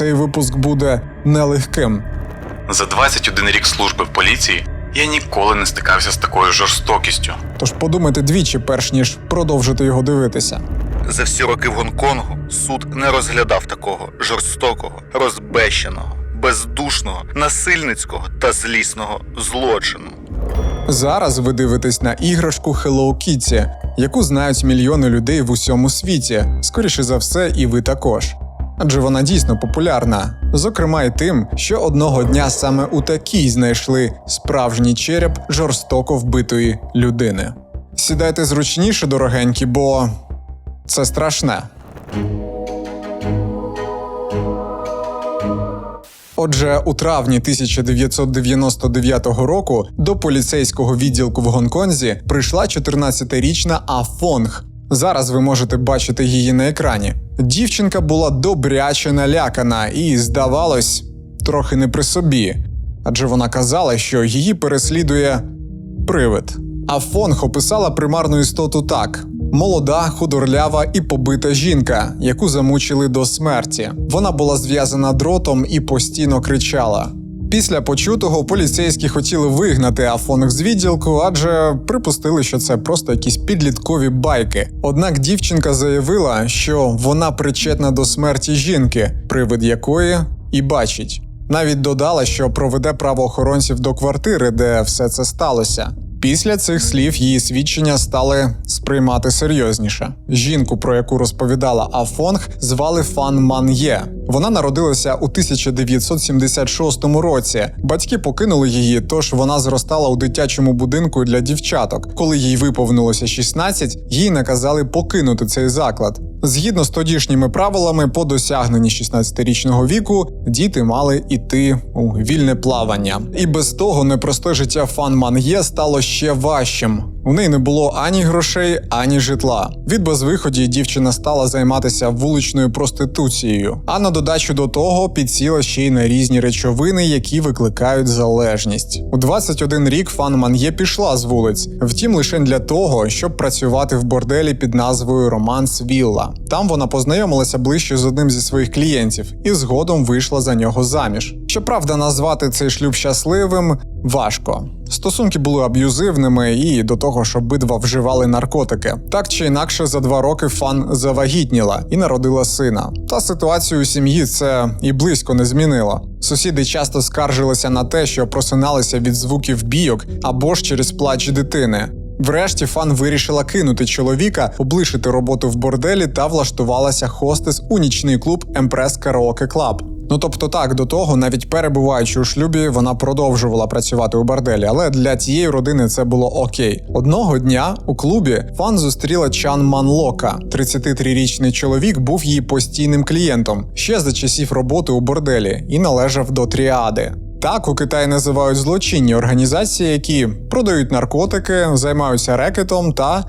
цей випуск буде нелегким. За 21 рік служби в поліції я ніколи не стикався з такою жорстокістю. Тож подумайте двічі, перш ніж продовжити його дивитися. За всі роки в Гонконгу суд не розглядав такого жорстокого, розбещеного, бездушного, насильницького та злісного злочину. Зараз ви дивитесь на іграшку Hello Kitty, яку знають мільйони людей в усьому світі. Скоріше за все, і ви також. Адже вона дійсно популярна, зокрема й тим, що одного дня саме у такій знайшли справжній череп жорстоко вбитої людини. Сідайте зручніше, дорогенькі, бо це страшне. Отже, у травні 1999 року до поліцейського відділку в Гонконзі прийшла 14-річна А Фонг. Зараз ви можете бачити її на екрані. Дівчинка була добряче налякана і, здавалось, трохи не при собі, адже вона казала, що її переслідує привид. А Фонг описала примарну істоту так: молода, худорлява і побита жінка, яку замучили до смерті. Вона була зв'язана дротом і постійно кричала. Після почутого поліцейські хотіли вигнати Афонг з відділку, адже припустили, що це просто якісь підліткові байки. Однак дівчинка заявила, що вона причетна до смерті жінки, привид якої і бачить. Навіть додала, що проведе правоохоронців до квартири, де все це сталося. Після цих слів її свідчення стали сприймати серйозніше. Жінку, про яку розповідала Афонг, звали Фан Ман Є. Вона народилася у 1976 році. Батьки покинули її, тож вона зростала у дитячому будинку для дівчаток. Коли їй виповнилося 16, їй наказали покинути цей заклад. Згідно з тодішніми правилами, по досягненні 16-річного віку діти мали йти у вільне плавання. І без того непросте життя Фан Ман'є стало ще важчим. У неї не було ані грошей, ані житла. Від безвиході дівчина стала займатися вуличною проституцією, а на додачу до того підсіла ще й на різні речовини, які викликають залежність. У 21 рік Фан Ман'є пішла з вулиць, втім лише для того, щоб працювати в борделі під назвою Романс Вілла. Там вона познайомилася ближче з одним зі своїх клієнтів і згодом вийшла за нього заміж. Щоправда, назвати цей шлюб щасливим важко. Стосунки були аб'юзивними і до того ж обидва вживали наркотики. Так чи інакше, за два роки фан завагітніла і народила сина. Та ситуацію у сім'ї це і близько не змінило. Сусіди часто скаржилися на те, що просиналися від звуків бійок або ж через плач дитини. Врешті фан вирішила кинути чоловіка, облишити роботу в борделі та влаштувалася хостес у нічний клуб Емпрес Караоке Клаб. Ну тобто, так до того, навіть перебуваючи у шлюбі, вона продовжувала працювати у борделі, але для тієї родини це було окей. Одного дня у клубі фан зустріла Чан Манлока. 33-річний чоловік був її постійним клієнтом ще за часів роботи у борделі і належав до тріади. Так у Китаї називають злочинні організації, які продають наркотики, займаються рекетом та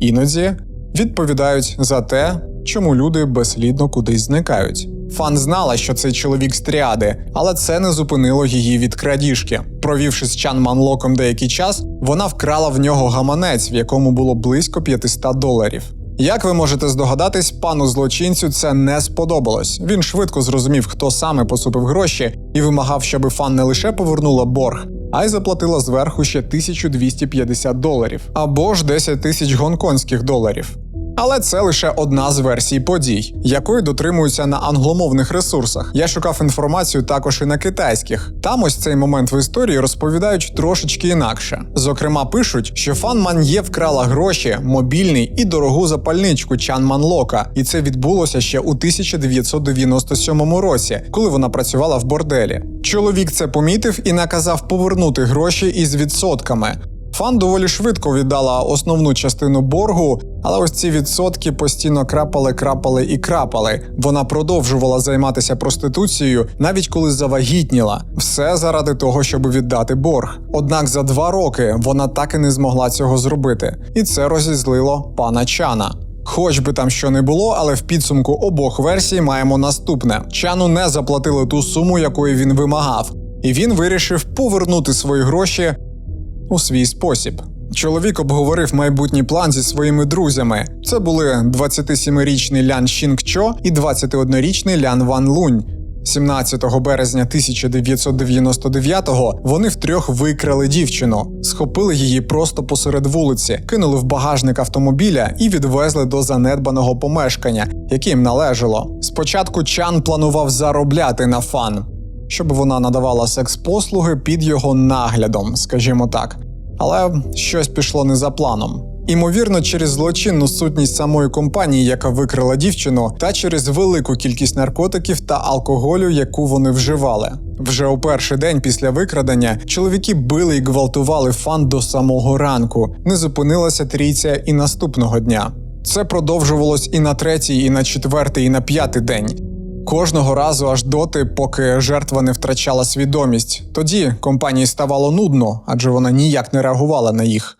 іноді відповідають за те, чому люди безслідно кудись зникають. Фан знала, що цей чоловік з тріади, але це не зупинило її від крадіжки. Провівши з Чан Манлоком деякий час, вона вкрала в нього гаманець, в якому було близько 500 доларів. Як ви можете здогадатись, пану злочинцю це не сподобалось. Він швидко зрозумів, хто саме посупив гроші, і вимагав, щоби фан не лише повернула борг, а й заплатила зверху ще 1250 доларів або ж 10 тисяч гонконгських доларів. Але це лише одна з версій подій, якої дотримуються на англомовних ресурсах. Я шукав інформацію також і на китайських. Там ось цей момент в історії розповідають трошечки інакше. Зокрема, пишуть, що Фан Ман'є вкрала гроші, мобільний і дорогу запальничку Чан Манлока, і це відбулося ще у 1997 році, коли вона працювала в борделі. Чоловік це помітив і наказав повернути гроші із відсотками. Фан доволі швидко віддала основну частину боргу, але ось ці відсотки постійно крапали, крапали і крапали. Вона продовжувала займатися проституцією, навіть коли завагітніла. Все заради того, щоб віддати борг. Однак за два роки вона так і не змогла цього зробити, і це розізлило пана Чана. Хоч би там що не було, але в підсумку обох версій маємо наступне: Чану не заплатили ту суму, якої він вимагав, і він вирішив повернути свої гроші у свій спосіб. Чоловік обговорив майбутній план зі своїми друзями. Це були 27-річний Лян Чо і 21-річний Лян Ван Лунь. 17 березня 1999-го вони втрьох викрали дівчину, схопили її просто посеред вулиці, кинули в багажник автомобіля і відвезли до занедбаного помешкання, яке їм належало. Спочатку Чан планував заробляти на фан, щоб вона надавала секс-послуги під його наглядом, скажімо так. Але щось пішло не за планом. Імовірно, через злочинну сутність самої компанії, яка викрила дівчину, та через велику кількість наркотиків та алкоголю, яку вони вживали. Вже у перший день після викрадення чоловіки били і гвалтували фан до самого ранку. Не зупинилася трійця і наступного дня. Це продовжувалось і на третій, і на четвертий, і на п'ятий день. Кожного разу аж доти, поки жертва не втрачала свідомість. Тоді компанії ставало нудно, адже вона ніяк не реагувала на їх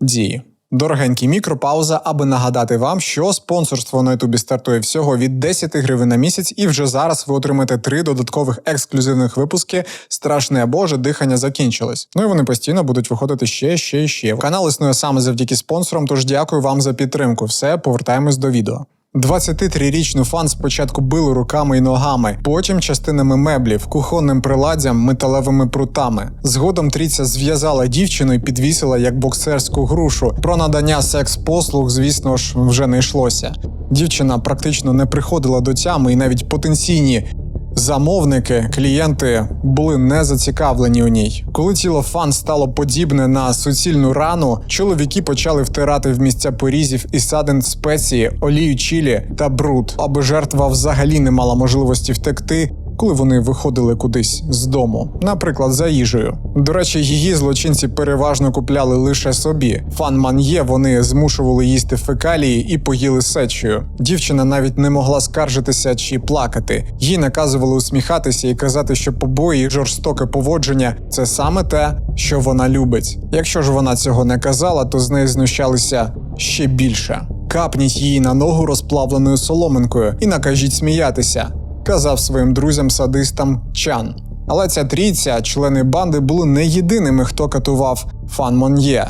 дії. Дорогенькі мікропауза, аби нагадати вам, що спонсорство на Ютубі стартує всього від 10 гривень на місяць, і вже зараз ви отримаєте три додаткових ексклюзивних випуски. Страшне Боже, дихання закінчилось. Ну і вони постійно будуть виходити ще, ще і ще. Канал існує саме завдяки спонсорам. Тож дякую вам за підтримку. Все, повертаємось до відео. 23-річну фан спочатку били руками і ногами, потім частинами меблів, кухонним приладдям, металевими прутами. Згодом тріця зв'язала дівчину і підвісила як боксерську грушу. Про надання секс-послуг, звісно ж, вже не йшлося. Дівчина практично не приходила до тями, і навіть потенційні Замовники, клієнти були не зацікавлені у ній. Коли тіло фан стало подібне на суцільну рану, чоловіки почали втирати в місця порізів і садин спеції, олію чілі та бруд, аби жертва взагалі не мала можливості втекти. Коли вони виходили кудись з дому, наприклад, за їжею. До речі, її злочинці переважно купляли лише собі. Фан ман'є вони змушували їсти фекалії і поїли сечею. Дівчина навіть не могла скаржитися чи плакати. Їй наказували усміхатися і казати, що побої жорстоке поводження це саме те, що вона любить. Якщо ж вона цього не казала, то з неї знущалися ще більше. Капніть її на ногу розплавленою соломинкою і накажіть сміятися казав своїм друзям-садистам Чан. Але ця трійця, члени банди, були не єдиними, хто катував Фан Мон'є.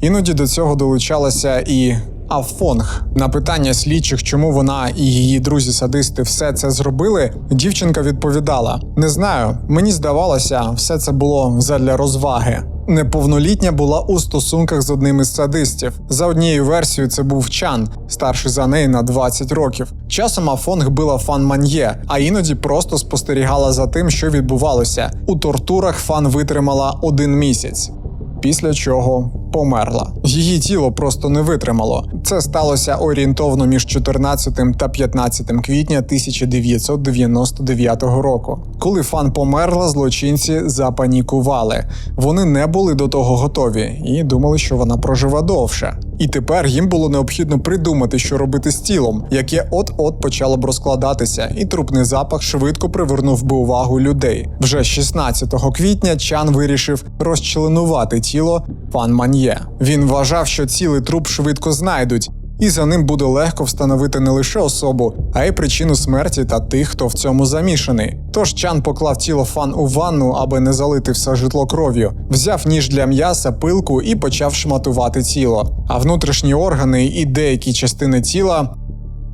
Іноді до цього долучалася і Афонг. На питання слідчих, чому вона і її друзі-садисти все це зробили, дівчинка відповідала: Не знаю, мені здавалося, все це було задля розваги. Неповнолітня була у стосунках з одним із садистів. За однією версією, це був Чан, старший за неї на 20 років. Часом Афонг била фан Ман'є, а іноді просто спостерігала за тим, що відбувалося. У тортурах фан витримала один місяць. Після чого померла. Її тіло просто не витримало. Це сталося орієнтовно між 14 та 15 квітня 1999 року. Коли фан померла, злочинці запанікували. Вони не були до того готові і думали, що вона проживе довше. І тепер їм було необхідно придумати, що робити з тілом, яке от-от почало б розкладатися, і трупний запах швидко привернув би увагу людей. Вже 16 квітня Чан вирішив розчленувати тіло Фан Ман'є. Він вважав, що цілий труп швидко знайдуть. І за ним буде легко встановити не лише особу, а й причину смерті та тих, хто в цьому замішаний. Тож Чан поклав тіло фан у ванну, аби не залити все житло кров'ю, взяв ніж для м'яса, пилку і почав шматувати тіло. А внутрішні органи і деякі частини тіла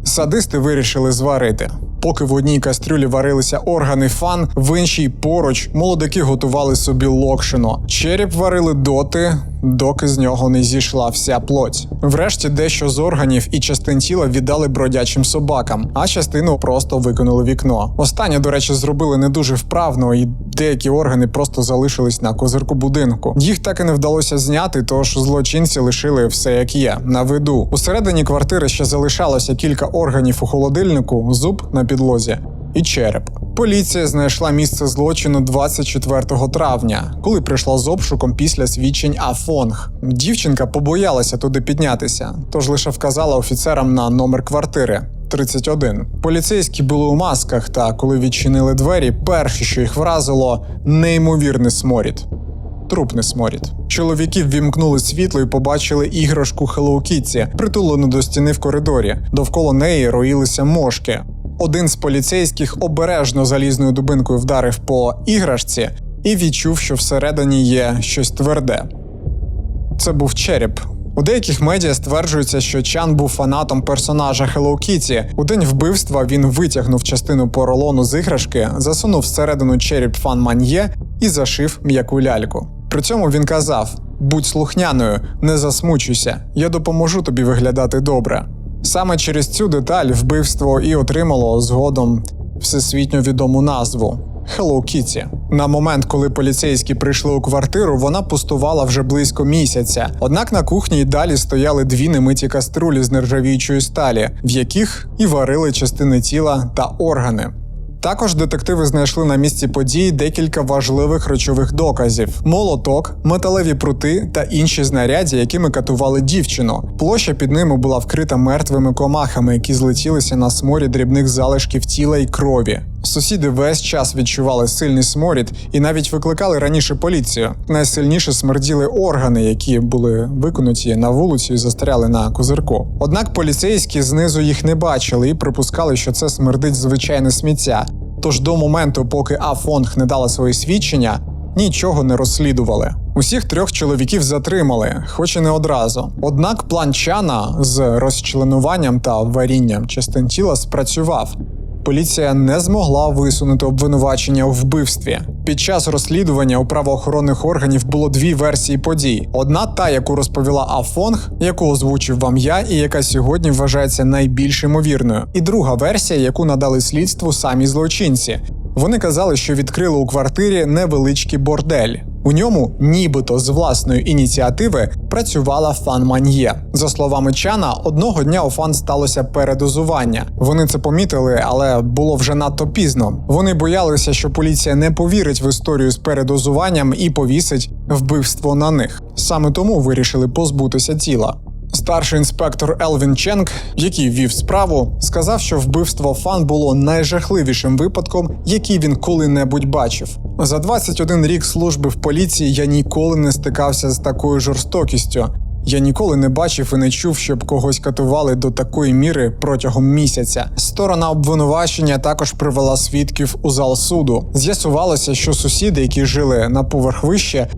садисти вирішили зварити. Поки в одній кастрюлі варилися органи фан, в іншій поруч молодики готували собі локшино. Череп варили доти, доки з нього не зійшла вся плоть. Врешті дещо з органів і частин тіла віддали бродячим собакам, а частину просто викинули вікно. Останнє, до речі, зробили не дуже вправно, і деякі органи просто залишились на козирку будинку. Їх так і не вдалося зняти, тож злочинці лишили все як є на виду. Усередині квартири ще залишалося кілька органів у холодильнику, зуб на підлозі і череп. Поліція знайшла місце злочину 24 травня, коли прийшла з обшуком після свідчень Афонг. Дівчинка побоялася туди піднятися, тож лише вказала офіцерам на номер квартири. 31. Поліцейські були у масках, та коли відчинили двері, перше, що їх вразило, неймовірний сморід. Трупний сморід. Чоловіки ввімкнули світло і побачили іграшку Hello Kitty, притулену до стіни в коридорі. Довкола неї роїлися мошки. Один з поліцейських обережно залізною дубинкою вдарив по іграшці і відчув, що всередині є щось тверде. Це був череп, У деяких медіа стверджується, що Чан був фанатом персонажа Hello Kitty. У день вбивства він витягнув частину поролону з іграшки, засунув всередину череп фан Маньє і зашив м'яку ляльку. При цьому він казав: будь слухняною, не засмучуйся, я допоможу тобі виглядати добре. Саме через цю деталь вбивство і отримало згодом всесвітньо відому назву. Hello Kitty. На момент, коли поліцейські прийшли у квартиру, вона пустувала вже близько місяця. Однак на кухні й далі стояли дві немиті каструлі з нержавіючої сталі, в яких і варили частини тіла та органи. Також детективи знайшли на місці події декілька важливих речових доказів: молоток, металеві прути та інші знаряддя, якими катували дівчину. Площа під ними була вкрита мертвими комахами, які злетілися на сморі дрібних залишків тіла і крові. Сусіди весь час відчували сильний сморід і навіть викликали раніше поліцію. Найсильніше смерділи органи, які були виконуті на вулиці і застряли на козирку. Однак поліцейські знизу їх не бачили і припускали, що це смердить звичайне сміття. Тож до моменту, поки Афонг не дала свої свідчення, нічого не розслідували. Усіх трьох чоловіків затримали, хоч і не одразу. Однак план Чана з розчленуванням та варінням частин тіла спрацював. Поліція не змогла висунути обвинувачення у вбивстві. Під час розслідування у правоохоронних органів було дві версії подій: одна та, яку розповіла Афонг, яку озвучив вам я, і яка сьогодні вважається найбільш ймовірною, і друга версія, яку надали слідству самі злочинці. Вони казали, що відкрили у квартирі невеличкий бордель. У ньому, нібито з власної ініціативи, працювала фан Маньє. За словами Чана, одного дня у фан сталося передозування. Вони це помітили, але було вже надто пізно. Вони боялися, що поліція не повірить в історію з передозуванням і повісить вбивство на них. Саме тому вирішили позбутися тіла. Старший інспектор Елвін Ченк, який вів справу, сказав, що вбивство фан було найжахливішим випадком, який він коли-небудь бачив. За 21 рік служби в поліції я ніколи не стикався з такою жорстокістю. Я ніколи не бачив і не чув, щоб когось катували до такої міри протягом місяця. Сторона обвинувачення також привела свідків у зал суду. З'ясувалося, що сусіди, які жили на поверх вище,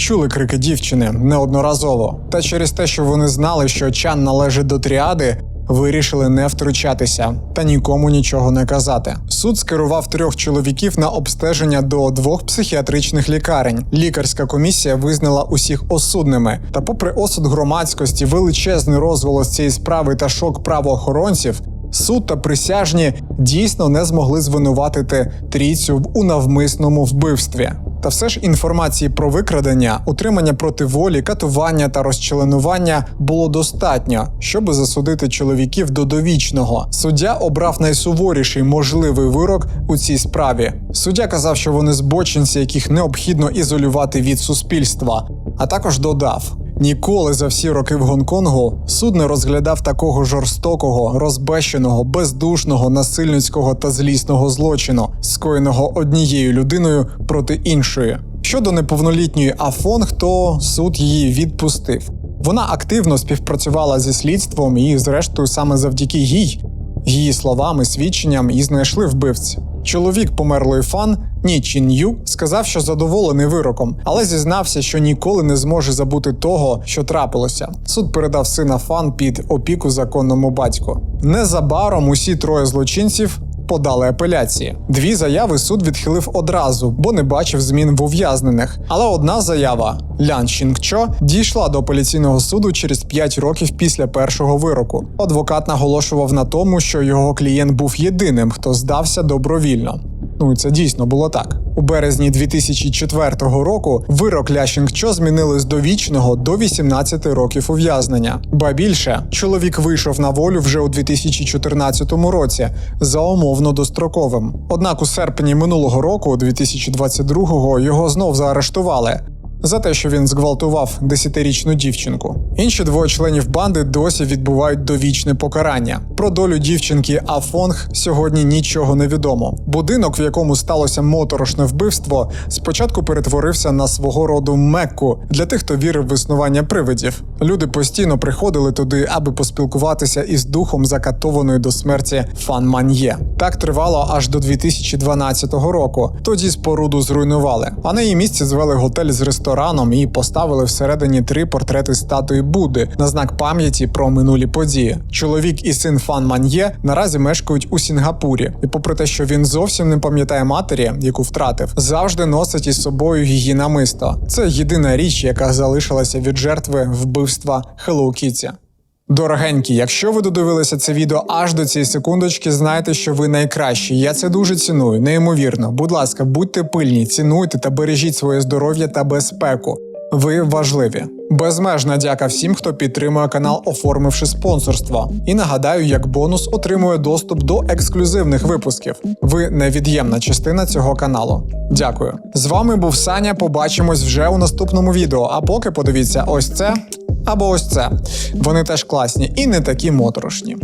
чули крики дівчини неодноразово. Та через те, що вони знали, що Чан належить до тріади, вирішили не втручатися та нікому нічого не казати. Суд скерував трьох чоловіків на обстеження до двох психіатричних лікарень. Лікарська комісія визнала усіх осудними. Та, попри осуд громадськості, величезний розголос цієї справи та шок правоохоронців. Суд та присяжні дійсно не змогли звинуватити трійцю в унавмисному вбивстві. Та все ж інформації про викрадення, утримання проти волі, катування та розчленування було достатньо, щоб засудити чоловіків до довічного. Суддя обрав найсуворіший можливий вирок у цій справі. Суддя казав, що вони збочинці, яких необхідно ізолювати від суспільства, а також додав. Ніколи за всі роки в Гонконгу суд не розглядав такого жорстокого, розбещеного, бездушного, насильницького та злісного злочину, скоєного однією людиною проти іншої. Щодо неповнолітньої Афонг, то суд її відпустив. Вона активно співпрацювала зі слідством і, зрештою, саме завдяки їй, її словам і свідченням і знайшли вбивця. Чоловік померлої фан Ні Чін Ю сказав, що задоволений вироком, але зізнався, що ніколи не зможе забути того, що трапилося. Суд передав сина фан під опіку законному батьку. Незабаром усі троє злочинців. Подали апеляції. Дві заяви суд відхилив одразу, бо не бачив змін в ув'язнених. Але одна заява Лян Шінгчо дійшла до апеляційного суду через 5 років після першого вироку. Адвокат наголошував на тому, що його клієнт був єдиним, хто здався добровільно. Ну це дійсно було так. У березні 2004 року вирок Ля Шінгчо змінили з довічного до 18 років ув'язнення. Ба більше чоловік вийшов на волю вже у 2014 році за умовно достроковим. Однак у серпні минулого року, 2022-го, його знов заарештували. За те, що він зґвалтував 10-річну дівчинку. Інші двоє членів банди досі відбувають довічне покарання. Про долю дівчинки Афонг сьогодні нічого не відомо. Будинок, в якому сталося моторошне вбивство, спочатку перетворився на свого роду мекку для тих, хто вірив в існування привидів. Люди постійно приходили туди, аби поспілкуватися із духом закатованої до смерті Фан Маньє. Так тривало аж до 2012 року. Тоді споруду зруйнували, а на її місці звели готель з рестораном рестораном і поставили всередині три портрети статуї Будди на знак пам'яті про минулі події. Чоловік і син Фан Ман'є наразі мешкають у Сінгапурі, і попри те, що він зовсім не пам'ятає матері, яку втратив, завжди носить із собою її намисто. Це єдина річ, яка залишилася від жертви вбивства Хеллоу Кітті. Дорогенькі, якщо ви додивилися це відео аж до цієї секундочки, знайте, що ви найкращі. Я це дуже ціную, неймовірно. Будь ласка, будьте пильні, цінуйте та бережіть своє здоров'я та безпеку. Ви важливі. Безмежна дяка всім, хто підтримує канал, оформивши спонсорство. І нагадаю, як бонус отримує доступ до ексклюзивних випусків. Ви невід'ємна частина цього каналу. Дякую. З вами був Саня. Побачимось вже у наступному відео. А поки подивіться ось це або ось це. Вони теж класні і не такі моторошні.